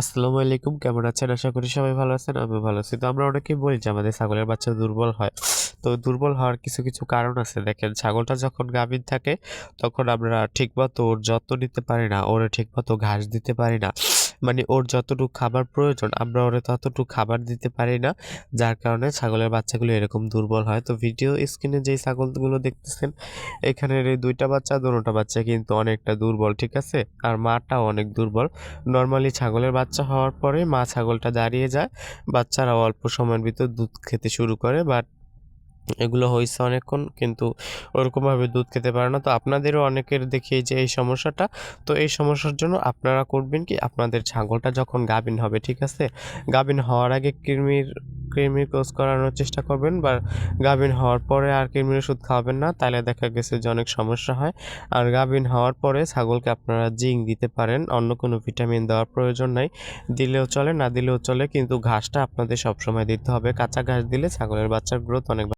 আসসালামু আলাইকুম, কেমন আছেন? আশা করি সবাই ভালো আছেন আমি ভালো আছি। তো আমরা অনেকেই বলি যে আমাদের ছাগলের বাচ্চা দুর্বল হয়। তো দুর্বল হওয়ার কিছু কিছু কারণ আছে। দেখেন, ছাগলটা যখন গাভীর থাকে, তখন আমরা ঠিকমতো ওর যত্ন নিতে পারি না, ওর ঠিকমতো ঘাস দিতে পারি না। মানে ওর যতটুকু খাবার প্রয়োজন, আমরা ওরে ততটুকু খাবার দিতে পারি না। যার কারণে ছাগলের বাচ্চাগুলো এরকম দুর্বল হয়। তো ভিডিও স্ক্রিনে যেই ছাগলগুলো দেখতেছেন, এখানের এই দুইটা বাচ্চা, দুটোটা বাচ্চা কিন্তু অনেকটা দুর্বল, ঠিক আছে? আর মাটাও অনেক দুর্বল। নর্মালি ছাগলের বাচ্চা হওয়ার পরে মা ছাগলটা দাঁড়িয়ে যায়। বাচ্চারা অল্প সময়ের ভিতর দুধ খেতে শুরু করে বাট এগুলো হয়েছে অনেকক্ষণ, কিন্তু ওরকমভাবে দুধ খেতে পারে না। তো আপনাদেরও অনেকের দেখি যে এই সমস্যাটা। তো এই সমস্যার জন্য আপনারা করবেন কি, আপনাদের ছাগলটা যখন গাভিন হবে, ঠিক আছে? গাভিন হওয়ার আগে কৃমির কৃমির কোর্স করানোর চেষ্টা করবেন, বা গাভিন হওয়ার পরে আর কৃমির ওষুধ খাওয়াবেন না, তাহলে দেখা গেছে যে অনেক সমস্যা হয়। আর গাভিন হওয়ার পরে ছাগলকে আপনারা জিং দিতে পারেন, অন্য কোনো ভিটামিন দেওয়ার প্রয়োজন নাই। দিলেও চলে, না দিলেও চলে, কিন্তু ঘাসটা আপনাদের সবসময় দিতে হবে। কাঁচা ঘাস দিলে ছাগলের বাচ্চার গ্রোথ অনেক